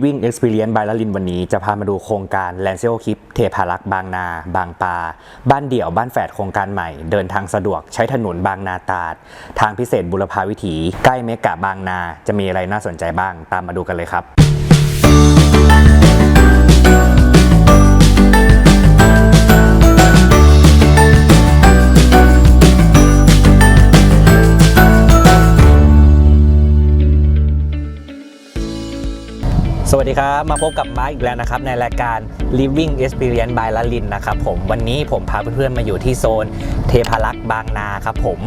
Living Experience by ลลินวันนี้จะพามาดูโครงการ l a n d s a l k i p เทพารักษ์บางนา บางปา บ้านเดี่ยวบ้านแฝดโครงการใหม่ เดินทางสะดวกใช้ถนนบางนาตราด ทางพิเศษบุรพาวิถี ใกล้เมกะบางนา จะมีอะไรน่าสนใจบ้างตามมาดูกันเลยครับ สวัสดีครับ มาพบกับมาร์คอีกแล้วนะครับ ในรายการ Living Experience by ละลินนะครับผมวันนี้ผมพาเพื่อนๆมาอยู่ที่โซนเทพารักษ์บางนาครับผม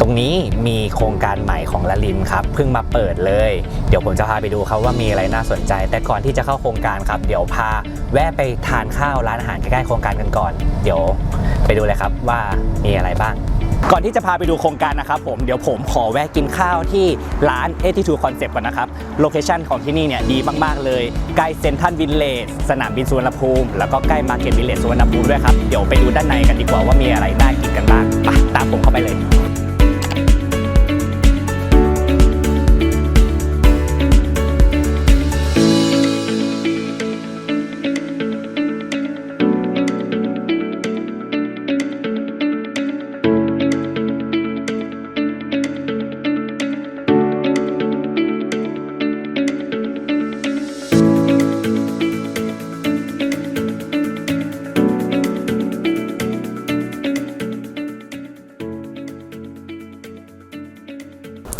ตรงนี้มีโครงการใหม่ของละลินครับเพิ่งมาเปิดเลย เดี๋ยวผมจะพาไปดูครับว่ามีอะไรน่าสนใจ แต่ก่อนที่จะเข้าโครงการครับ เดี๋ยวพาแวะไปทานข้าวร้านอาหารใกล้ๆโครงการกันก่อน เดี๋ยวไปดูเลยครับว่ามีอะไรบ้าง ก่อนที่จะพาไปดูโครงการนะครับผมเดี๋ยวผมขอแวะกินข้าวที่ร้าน 82 Concept ก่อนนะครับ โลเคชั่นของที่นี่เนี่ยดีมาก ๆ เลย ใกล้เซ็นทรัลวินเลจสนามบินสุวรรณภูมิ แล้วก็ใกล้มาร์เก็ตวินเลจสุวรรณภูมิด้วยครับ เดี๋ยวไปดูด้านในกันดีกว่าว่ามีอะไรน่ากินกันบ้างไปตามผมเข้าไปเลย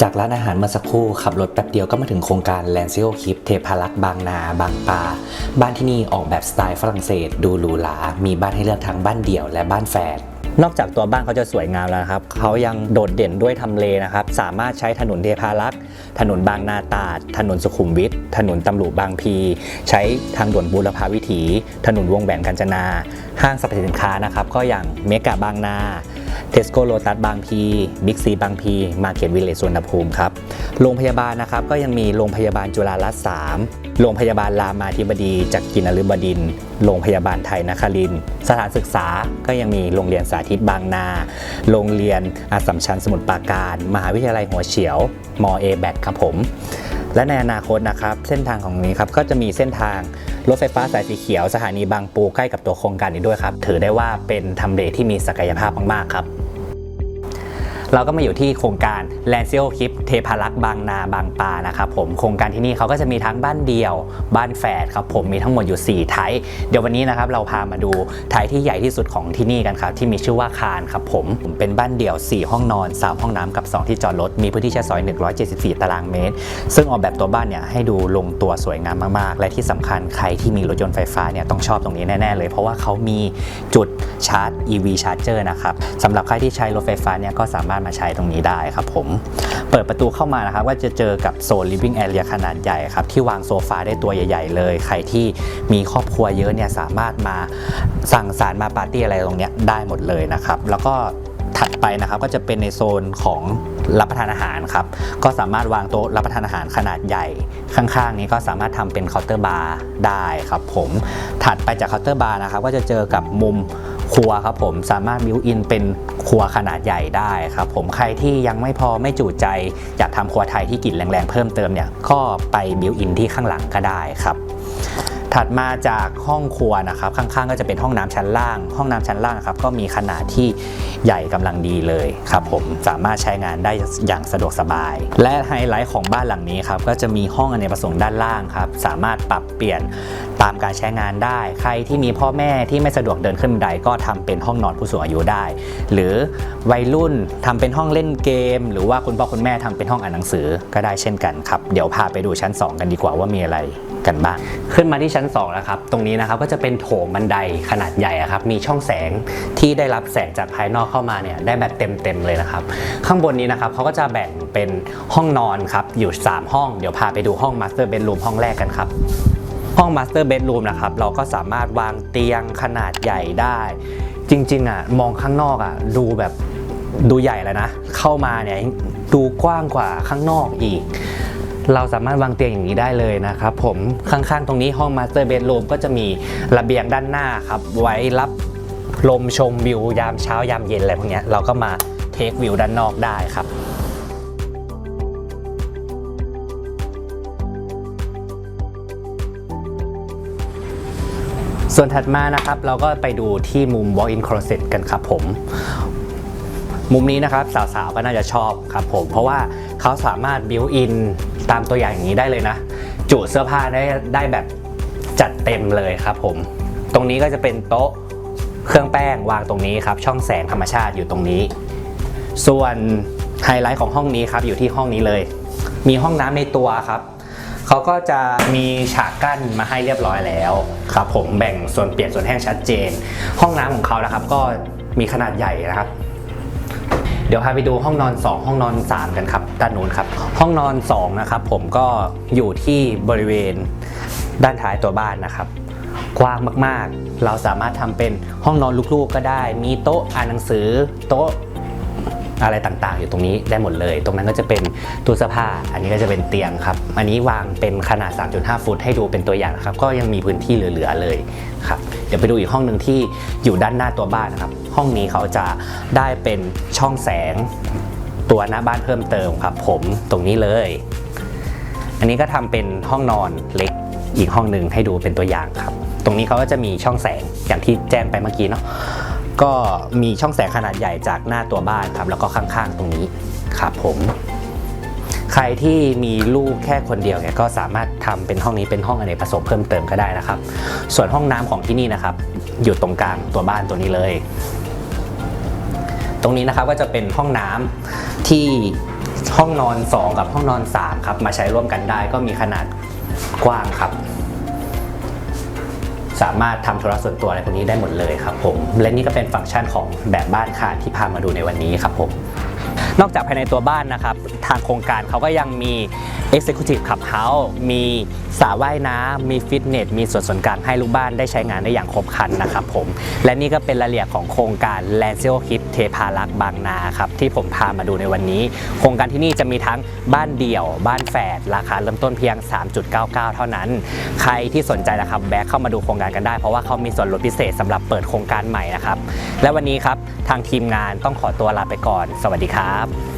จากร้านอาหารเมื่อสักครู่ขับรถแป๊บเดียวก็มาถึงโครงการ l a n d s a l k i p เทพารักษ์บางนา บางปา บ้านที่นี่ออกแบบสไตล์ฝรั่งเศส ดูหรูหรา มีบ้านให้เลือกทั้งบ้านเดี่ยวและบ้านแฝดนอกจากตัวบ้านเขาจะสวยงามแล้วครับ เขายังโดดเด่นด้วยทำเลนะครับ สามารถใช้ถนนเทพารักษ์ ถนนบางนาตราด ถนนสุขุมวิท ถนนตำรุบางพี ใช้ทางด่วนบูรพาวิถี ถนนวงแหวนกาญจนา ห้างสรรพสินค้านะครับ ก็อย่างเมกะบางนา เทสโก้โลตัสบางพีบิ๊กซีบางพีมาเก็ตวิลเลจสวนภูมิครับโรงพยาบาลนะครับก็ยังมีโรงพยาบาลจุฬารัตน์3โรงพยาบาลรามาธิบดีจากกินนฤบดิน โรงพยาบาลไทยนครินสถานศึกษาก็ยังมีโรงเรียนสาธิตบางนา โรงเรียนอาสสัมชัญสมุทรปราการ มหาวิทยาลัยหัวเฉียวมอเอแบกครับผม และในอนาคตนะครับ เส้นทางของนี้ครับก็จะมีเส้นทางรถไฟฟ้าสายสีเขียวสถานีบางปูใกล้กับตัวโครงการนี้ด้วยครับ ถือได้ว่าเป็นทำเลที่มีศักยภาพมากๆครับ เราก็มาอยู่ที่โครงการ l a n d s a l k i p เทพารักษ์บางนาบางปานะครับผมโครงการที่นี่เขาก็จะมีทั้งบ้านเดี่ยวบ้านแฝดครับผมมีทั้งหมดอยู่ 4 ไทป์เดี๋ยววันนี้นะครับเราพามาดูไทป์ที่ใหญ่ที่สุดของที่นี่กันครับที่มีชื่อว่าคานครับผมเป็นบ้านเดี่ยว 4 ห้องนอน 3 ห้องน้ำกับ 2 ที่จอดรถมีพื้นที่ใช้สอย 174 ตารางเมตร ซึ่งออกแบบตัวบ้านเนี่ยให้ดูลงตัวสวยงามมากๆ และที่สำคัญใครที่มีรถยนต์ไฟฟ้าเนี่ยต้องชอบตรงนี้แน่ๆเลย เพราะว่าเขามีจุดชาร์จ EV Charger นะครับสำหรับใครที่ใช้รถไฟฟ้าเนี่ยก็สามารถมาใช้ตรงนี้ได้ครับผม เปิดประตูเข้ามานะครับก็จะเจอกับโซน living area ขนาดใหญ่ครับ ที่วางโซฟาได้ตัวใหญ่ ๆ เลย ใครที่มีครอบครัวเยอะเนี่ยสามารถมาสั่งสารมาปาร์ตี้อะไรตรงนี้ได้หมดเลยนะครับ แล้วก็ถัดไปนะครับก็จะเป็นในโซนของรับประทานอาหารครับ ก็สามารถวางโต๊ะรับประทานอาหารขนาดใหญ่ ข้างๆ นี้ก็สามารถทำเป็นเคาน์เตอร์บาร์ได้ครับผมถัดไปจากเคาน์เตอร์บาร์นะครับก็จะเจอกับมุม ครัวครับผมสามารถบิวอินเป็นครัวขนาดใหญ่ได้ครับผมใครที่ยังไม่พอไม่จุใจ อยากทำครัวไทยที่กลิ่นแรงๆเพิ่มเติมเนี่ยก็ไปบิวอินที่ข้างหลังก็ได้ครับถัดมาจากห้องครัวนะครับข้างๆ ก็จะเป็นห้องน้ำชั้นล่าง ห้องน้ำชั้นล่างครับก็มีขนาดที่ ใหญ่กำลังดีเลยครับผมสามารถใช้งานได้อย่างสะดวกสบาย และไฮไลท์ของบ้านหลังนี้ครับก็จะมีห้องอเนกประสงค์ด้านล่างครับสามารถปรับเปลี่ยนตามการใช้งานได้ ใครที่มีพ่อแม่ที่ไม่สะดวกเดินขึ้นบันไดก็ทำเป็นห้องนอนผู้สูงอายุได้ หรือวัยรุ่นทำเป็นห้องเล่นเกม หรือว่าคุณพ่อคุณแม่ทำเป็นห้องอ่านหนังสือก็ได้เช่นกันครับเดี๋ยวพาไปดูชั้น 2 กันดีกว่าว่ามีอะไรกันบ้างขึ้นมาที่ชั้น2แล้วครับตรงนี้นะครับก็จะเป็นโถงบันไดขนาดใหญ่อะครับมีช่องแสงที่ได้รับแสงจากภายนอกเข้ามาเนี่ยได้แบบเต็มๆเลยนะครับ ข้างบนนี้นะครับเขาก็จะแบ่งเป็นห้องนอนครับอยู่ 3 ห้องเดี๋ยวพาไปดูห้องมาสเตอร์เบดรูมห้องแรกกันครับห้องมาสเตอร์เบดรูมนะครับเราก็สามารถวางเตียงขนาดใหญ่ได้ จริงๆอะมองข้างนอกอะดูแบบดูใหญ่แล้วนะ เข้ามาเนี่ยดูกว้างกว่าข้างนอกอีก เราสามารถวางเตียงอย่างนี้ได้เลยนะครับผมข้างๆ ตรงนี้ห้องมาสเตอร์เบดรูมก็จะมีระเบียงด้านหน้าครับ ไว้รับ ลมชมวิวยามเช้ายามเย็นอะไรพวกนี้เราก็มาเทควิวด้านนอกได้ครับส่วนถัดมานะครับเราก็ไปดูที่มุม walk-in closet กันครับผม มุมนี้นะครับสาวๆก็น่าจะชอบครับผม เพราะว่าเขาสามารถ built in ตามตัวอย่างอย่างนี้ได้เลยนะ จุเสื้อผ้าได้ได้แบบจัดเต็มเลยครับผม ตรงนี้ก็จะเป็นโต๊ะ เครื่องแป้งวางตรงนี้ครับช่องแสงธรรมชาติอยู่ตรงนี้ ส่วนไฮไลท์ของห้องนี้ครับอยู่ที่ห้องนี้เลย มีห้องน้ำในตัวครับเขาก็จะมีฉากกั้นมาให้เรียบร้อยแล้วครับ ผมแบ่งส่วนเปียกส่วนแห้งชัดเจน ห้องน้ำของเขานะครับ ก็มีขนาดใหญ่นะครับ เดี๋ยวพาไปดูห้องนอน 2 ห้องนอน 3 กันครับด้านนู้นครับ ห้องนอน2นะครับผมก็อยู่ที่บริเวณด้านท้ายตัวบ้านนะครับ กว้างมากๆ เราสามารถทำเป็นห้องนอนลูกๆก็ได้ มีโต๊ะอ่านหนังสือโต๊ะอะไรต่างๆ อยู่ตรงนี้ได้หมดเลย ตรงนั้นก็จะเป็นตู้เสื้อผ้า อันนี้ก็จะเป็นเตียงครับ อันนี้วางเป็นขนาด 3.5 ฟุต ให้ดูเป็นตัวอย่างนะครับ ก็ยังมีพื้นที่เหลือๆเลยครับ เดี๋ยวไปดูอีกห้องหนึ่งที่อยู่ด้านหน้าตัวบ้านนะครับ ห้องนี้เขาจะได้เป็นช่องแสงตัวหน้าบ้านเพิ่มเติมครับ ผมตรงนี้เลย อันนี้ก็ทำเป็นห้องนอนเล็กอีกห้องหนึ่งให้ดูเป็นตัวอย่างครับ ตรงนี้เขาก็จะมีช่องแสงอย่างที่แจ้งไปเมื่อกี้เนาะก็มีช่องแสงขนาดใหญ่จากหน้าตัวบ้านครับแล้วก็ข้างๆตรงนี้ครับผม ใครที่มีลูกแค่คนเดียวเนี่ยก็สามารถทำเป็นห้องนี้เป็นห้องอเนกประสงค์เพิ่มเติมก็ได้นะครับ ส่วนห้องน้ำของที่นี่นะครับ อยู่ตรงกลางตัวบ้านตัวนี้เลย ตรงนี้นะครับก็จะเป็นห้องน้ำที่ห้องนอน 2 กับห้องนอน 3 ครับ มาใช้ร่วมกันได้ก็มีขนาดกว้างครับ สามารถทำธุระส่วนตัวอะไรพวกนี้ได้หมดเลยครับผม และนี่ก็เป็นฟังก์ชันของแบบบ้านค่ะที่พามาดูในวันนี้ครับผมนอกจากภายในตัวบ้านนะครับ ทางโครงการเขาก็ยังมี Executive Clubhouse มีสระว่ายน้ำมีฟิตเนส มีส่วนส่วนกลางให้ลูกบ้านได้ใช้งานได้อย่างครบครันนะครับผม และนี่ก็เป็นรายละเอียดของโครงการ l a n d s e o Hip เทพารักษ์บางนาครับ ที่ผมพามาดูในวันนี้ โครงการที่นี่จะมีทั้งบ้านเดี่ยว บ้านแฝดราคาเริ่มต้นเพียง 3.99 เท่านั้น ใครที่สนใจนะครับแวะเข้ามาดูโครงการกันได้ เพราะว่าเขามีส่วนลดพิเศษสำหรับเปิดโครงการใหม่นะครับและวันนี้ครับทางทีมงานต้องขอตัวลาไปก่อน สวัสดีครับ